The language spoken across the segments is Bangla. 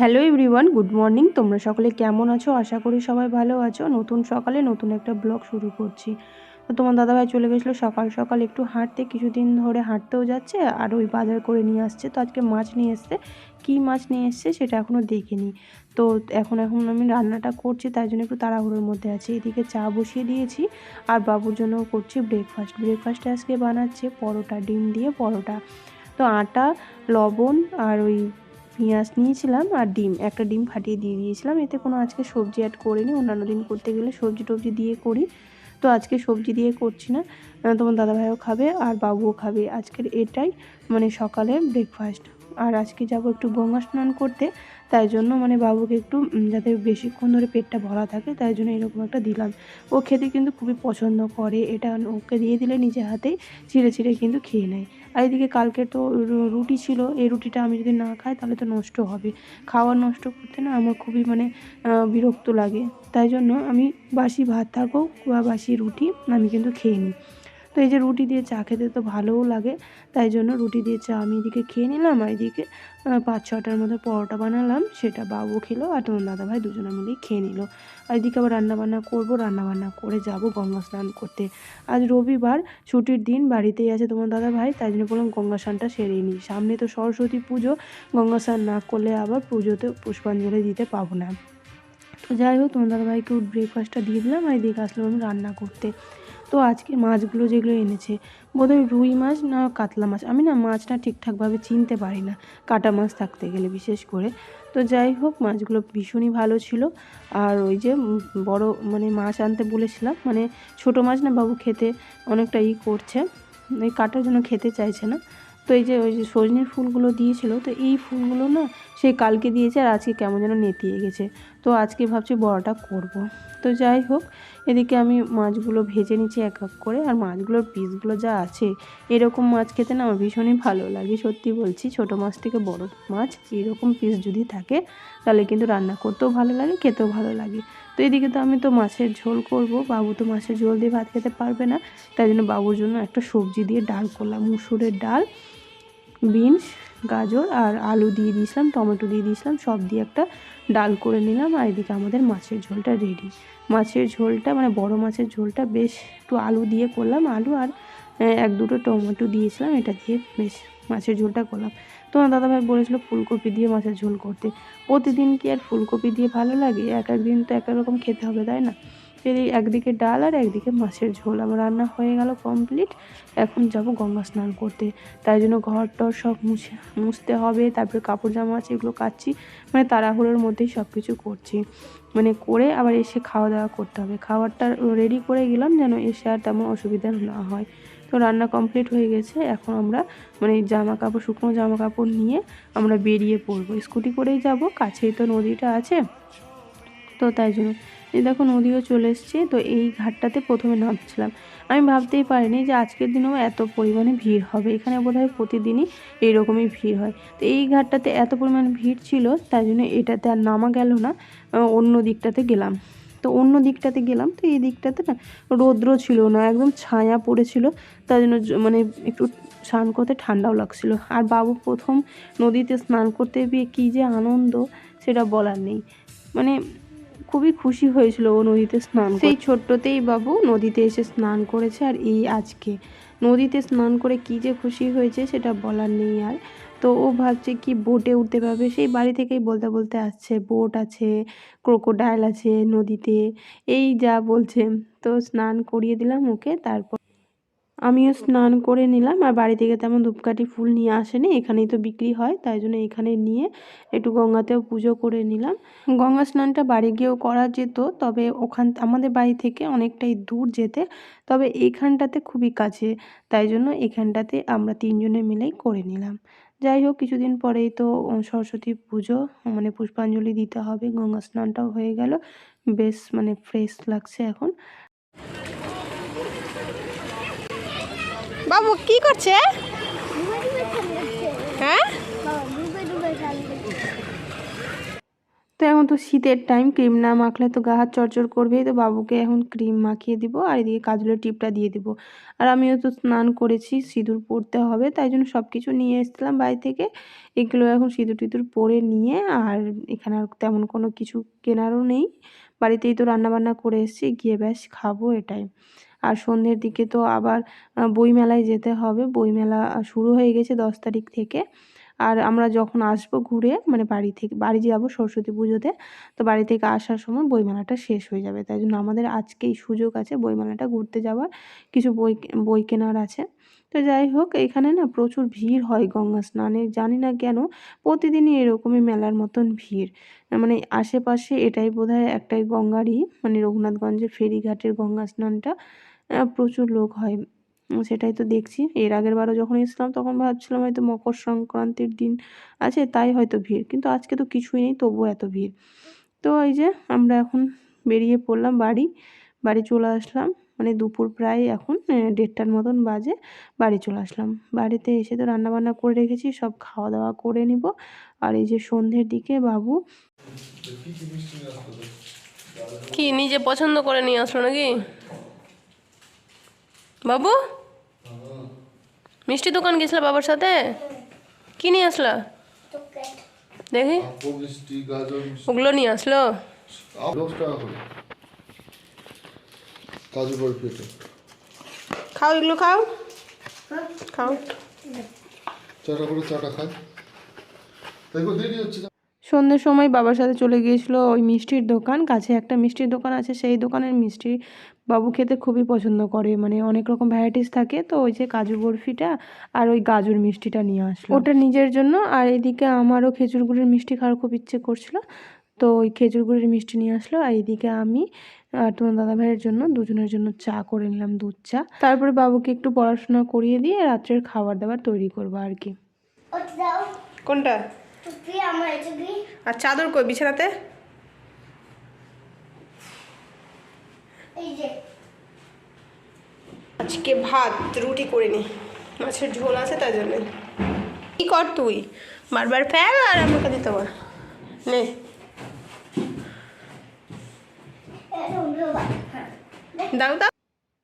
Hello everyone, good morning. তোমরা সকলে কেমন আছো? আশা করি সবাই ভালো আছো। নতুন সকালে নতুন একটা ব্লগ শুরু করছি। তো তোমার দাদাভাই চলে গেছিল সকাল সকাল একটু হাঁটতে, কিছুদিন ধরে হাঁটতেও যাচ্ছে আর ওই বাজার করে নিয়ে আসছে। তো আজকে মাছ নিয়ে এসছে। কী মাছ নিয়ে এসছে সেটা এখনও দেখিনি। তো এখন এখন আমি রান্নাটা করছি, তাই জন্য একটু তাড়াহুড়োর মধ্যে আছি। এদিকে চা বসিয়ে দিয়েছি আর বাবুর জন্য করছি ব্রেকফাস্ট ব্রেকফাস্টে আজকে বানাচ্ছে পরোটা, ডিম দিয়ে পরোটা। তো আটা, লবণ আর ওই পেঁয়াজ নিয়েছিলাম আর ডিম, একটা ডিম ফাটিয়ে দিয়ে দিয়েছিলাম। এতে কোনো আজকে সবজি অ্যাড করিনি। অন্যান্য দিন করতে গেলে সবজি টবজি দিয়ে করি। তো আজকে সবজি দিয়ে করছি না। তোমার দাদাভাইও খাবে আর বাবুও খাবে। আজকের এটাই মানে সকালে ব্রেকফাস্ট আর আজকে যাব একটু গঙ্গা স্নান করতে, তাই জন্য মানে বাবুকে একটু যাতে বেশিক্ষণ ধরে পেটটা ভরা থাকে, তাই জন্য এরকম একটা দিলাম। ও খেতে কিন্তু খুবই পছন্দ করে, এটা ওকে দিয়ে দিলে নিজে হাতেই ছিঁড়ে ছিঁড়ে কিন্তু খেয়ে নেয়। আর এদিকে কালকে তো রুটি ছিল, এই রুটিটা আমি যদি না খাই তাহলে তো নষ্ট হবে। খাওয়ার নষ্ট করতে না আমার খুবই মানে বিরক্ত লাগে। তাই জন্য আমি বাসি ভাত থাকুক বা বাসি রুটি আমি কিন্তু খেয়ে নিই। তো এই যে রুটি দিয়ে চা খেতে তো ভালোও লাগে, তাই জন্য রুটি দিয়ে চা আমি এদিকে খেয়ে নিলাম আর এদিকে পাঁচ ছটার মধ্যে পরোটা বানালাম, সেটা বাবু খেলো আর তোমার দাদাভাই দুজনে মিলেই খেয়ে নিল। আর এদিকে আবার রান্নাবান্না করব, রান্নাবান্না করে যাব গঙ্গা স্নান করতে। আজ রবিবার, ছুটির দিন, বাড়িতেই আছে তোমার দাদা ভাই তাই জন্য বললাম গঙ্গা স্নানটা সেরে নিই। সামনে তো সরস্বতী পুজো, গঙ্গা স্নান না করলে আবার পুজোতে পুষ্পাঞ্জলি দিতে পাবো না। তো যাই হোক, তোমার দাদা ভাইকে ব্রেকফাস্টটা দিয়ে দিলাম আর এদিকে আসলাম আমি রান্না করতে। তো আজকে মাছগুলো যেগুলো এনেছে, বোধহয় রুই মাছ না কাতলা মাছ, আমি না মাছটা ঠিকঠাকভাবে চিনতে পারি না, কাটা মাছ থাকতে গেলে বিশেষ করে। তো যাই হোক, মাছগুলো ভীষণই ভালো ছিল। আর ওই যে বড় মানে মাছ আনতে বলেছিলাম মানে ছোট মাছ না বাবু খেতে অনেকটা ই করছে ওই কাটার জন্য খেতে চাইছে না। তো এই যে, ওই যে সজনের ফুলগুলো দিয়েছিল, তো এই ফুলগুলো না সে কালকে দিয়েছে আর আজকে কেমন যেন নেতিয়ে গেছে। তো আজকে ভাবছি বড়াটা করব। তো যাই হোক, এদিকে আমি মাছগুলো ভেজে নিচ্ছি এক এক করে, আর মাছগুলোর পিসগুলো যা আছে, এরকম মাছ খেতে না আমার ভীষণই ভালো লাগে। সত্যি বলছি, ছোট মাছ থেকে বড় মাছ এরকম পিস যদি থাকে, তাহলে কিন্তু রান্না করতেও ভালো লাগে, খেতেও ভালো লাগে। তো এদিকে তো আমি তো মাছের ঝোল করব, বাবু তো মাছের ঝোল দিয়ে ভাত খেতে পারবে না, তাই জন্য বাবুর জন্য একটা সবজি দিয়ে ডাল করলাম, মুসুরের ডাল। বিনস, গাজর আর আলু দিয়ে দিয়েছিলাম, টমেটো দিয়ে দিয়েছিলাম, সব দিয়ে একটা ডাল করে নিলাম আর এদিকে আমাদের মাছের ঝোলটা রেডি মাছের ঝোলটা মানে বড় মাছের ঝোলটা বেশ একটু আলু দিয়ে করলাম, আলু আর এক দুটো টমেটো দিয়েছিলাম, এটা দিয়ে বেশ মাছের ঝোলটা করলাম। তোমার দাদাভাই বলেছিল ফুলকপি দিয়ে মাছের ঝোল করতে। প্রতিদিন কি আর ফুলকপি দিয়ে ভালো লাগে? এক এক দিন তো এক এক রকম খেতে হবে, তাই না? এই একদিকে ডাল আর একদিকে মাছের ঝোল। আমার রান্না হয়ে গেল কমপ্লিট এখন যাব গঙ্গা স্নান করতে। তাই জন্য ঘর টর সব মুছে, মুছতে হবে। তারপরে কাপড় জামা আছে, এগুলো কাচ্ছি। মানে তাড়াহুড়োর মধ্যেই সব কিছু করছি। মানে করে আবার এসে খাওয়া দাওয়া করতে হবে। খাবারটা রেডি করে গেলাম যেন এসে আর তেমন অসুবিধা না হয়। তো রান্না কমপ্লিট হয়ে গেছে। এখন আমরা মানে জামা কাপড় শুকনো জামা কাপড় নিয়ে আমরা বেরিয়ে পড়ব। স্কুটি করেই যাব। কাছেই তো নদীটা আছে। তো তাই জন্য এই দেখো নদীও চলে এসছে। তো এই ঘাটটাতে প্রথমে নামছিলাম। আমি ভাবতেই পারিনি যে আজকের দিনেও এত পরিমাণে ভিড় হবে। এখানে বোধহয় প্রতিদিনই এইরকমই ভিড় হয়। তো এই ঘাটটাতে এত পরিমাণ ভিড় ছিল, তাই জন্য এটাতে আর নামা গেল না। অন্য দিকটাতে গেলাম। তো অন্য দিকটাতে গেলাম, তো এই দিকটাতে না রৌদ্র ছিল না, একদম ছায়া পড়েছিল। তাই জন্য মানে একটু স্নান করতে ঠান্ডাও লাগছিল। আর বাবু প্রথম নদীতে স্নান করতে গিয়ে কী যে আনন্দ, সেটা বলার নেই। মানে খুবই খুশি হয়েছিল ও নদীতে স্নান সেই ছোট্টতেই বাবু নদীতে এসে স্নান করেছে আর এই আজকে। নদীতে স্নান করে কি যে খুশি হয়েছে সেটা বলার নেই আর। তো ও ভাবছে কি বোটে উঠতে পারবে। সেই বাড়ি থেকেই বলতে বলতে আসছে বোট আছে ক্রোকোডাইল আছে নদীতে। এই যা বলছে তো স্নান করিয়ে দিলাম ওকে তারপর আমিও স্নান করে নিলাম, আর বাড়ি থেকে তেমন ধূপকাঠি ফুল নিয়ে আসেনি, এখানেই তো বিক্রি হয়, তাই জন্য এখানে নিয়ে একটু গঙ্গাতেও পুজো করে নিলাম। গঙ্গা স্নানটা বাড়ি গিয়েও করা যেত, তবে ওখান, আমাদের বাড়ি থেকে অনেকটাই দূর যেতে, তবে এইখানটাতে খুবই কাছে, তাই জন্য এখানটাতে আমরা তিনজনে মিলেই করে নিলাম। যাই হোক, কিছুদিন পরেই তো সরস্বতী পুজো মানে পুষ্পাঞ্জলি দিতে হবে, গঙ্গা স্নানটাও হয়ে গেল, বেশ মানে ফ্রেশ লাগছে এখন। বাবু, কি করছে? হ্যাঁ? তো এখন তো শীতের টাইম ক্রিম না মাখলে তো গা হাত চরচর করবেই, তো বাবুকে এখন ক্রিম মাখিয়ে দিব আর এদিকে কাজলের টিপটা দিয়ে দিব। আর আমিও তো স্নান করেছি, সিঁদুর পরতে হবে, তাই জন্য সব কিছু নিয়ে এসেছিলাম বাড়ি থেকে। এগুলো এখন সিঁদুর টিঁদুর পরে নিয়ে, আর এখানে আর তেমন কোনো কিছু কেনারও নেই। বাড়িতেই তো রান্নাবান্না করে এসেছি, গিয়ে ব্যাস খাব এটাই। আর সন্ধ্যের দিকে তো আবার বইমেলায় যেতে হবে। বইমেলা শুরু হয়ে গেছে দশ তারিখ থেকে। আর আমরা যখন আসব ঘুরে মানে বাড়ি থেকে, বাড়ি যাব সরস্বতী পুজোতে, তো বাড়ি থেকে আসার সময় বইমেলাটা শেষ হয়ে যাবে। তাই জন্য আমাদের আজকেই সুযোগ আছে বইমেলাটা ঘুরতে যাওয়ার। কিছু বই বই কেনার আছে। তো যাই হোক, এখানে না প্রচুর ভিড় হয় গঙ্গা স্নানে জানি না কেন, প্রতিদিনই এরকমই মেলার মতন ভিড়। মানে আশেপাশে এটাই বোধহয় একটাই গঙ্গারই মানে রঘুনাথগঞ্জের ফেরিঘাটের গঙ্গা স্নানটা। প্রচুর লোক হয়। সেটাই তো দেখছি। এর আগের বারও যখন এসেছিলাম, তখন ভাবছিলাম হয়তো মকর সংক্রান্তির দিন আছে, তাই হয়তো ভিড়। কিন্তু আজকে তো কিছুই নেই, তবুও এত ভিড়। তো এই যে, আমরা এখন বেরিয়ে পড়লাম বাড়ি। বাড়ি চলে আসলাম মানে দুপুর প্রায় এখন দেড়টার মতন বাজে, বাড়ি চলে আসলাম। বাড়িতে এসে তো রান্নাবান্না করে রেখেছি, সব খাওয়া দাওয়া করে নিব। আর এই যে সন্ধ্যের দিকে বাবু। কি, নিজে পছন্দ করে নিয়ে আসলো নাকি? বাবু? মিষ্টি দোকান গেছিল বাবার সাথে? কি নিয়ে আসলা? দেখি। ওগুলো নিয়ে আসলো? কাজু বরফি খাও, এগুলো খাও। খাও। চাটা করে চাটা খাই সন্ধ্যের সময় বাবার সাথে চলে গিয়েছিল ওই মিষ্টির দোকান। কাছে একটা মিষ্টির দোকান আছে, সেই দোকানের মিষ্টি বাবু খেতে খুবই পছন্দ করে মানে অনেক রকম ভ্যারাইটিস থাকে তো ওই যে কাজু বরফিটা আর ওই গাজর মিষ্টিটা নিয়ে আসলো। ওটা নিজের জন্য আর এদিকে আমারও খেজুর গুড়ের মিষ্টি খাওয়ার খুব ইচ্ছে করছিল তো ওই খেজুর গুড়ের মিষ্টি নিয়ে আসলো আর এইদিকে আমি আর তোমার দাদা ভাইয়ের জন্য দুজনের জন্য চা করে নিলাম দুধ চা। তারপরে বাবুকে একটু পড়াশোনা করিয়ে দিয়ে রাত্রের খাবার দাবার তৈরি করব আর কি। কোনটা? আর চাদর কই বিছানাতে এই যে আজকে ভাত রুটি করে নি মাছের ঝোল আছে তার জন্য। কি কর তুই? বারবার ফেল আর আমাকে দিতে পার নে। হ্যাঁ। দাও দাও।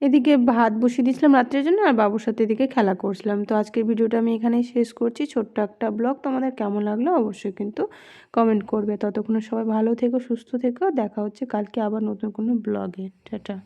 এদিকে ভাত বসিয়ে দিয়েছিলাম রাত্রের জন্য আর বাবুর সাথে এদিকে খেলা করছিলাম। তো আজকের ভিডিওটা আমি এখানেই শেষ করছি। ছোট্ট একটা ব্লগ তোমাদের কেমন লাগল অবশ্যই কিন্তু কমেন্ট করবে। ততক্ষণ সবাই ভালো থেকো, সুস্থ থেকো। দেখা হচ্ছে কালকে আবার নতুন কোনো ব্লগে। টাটা।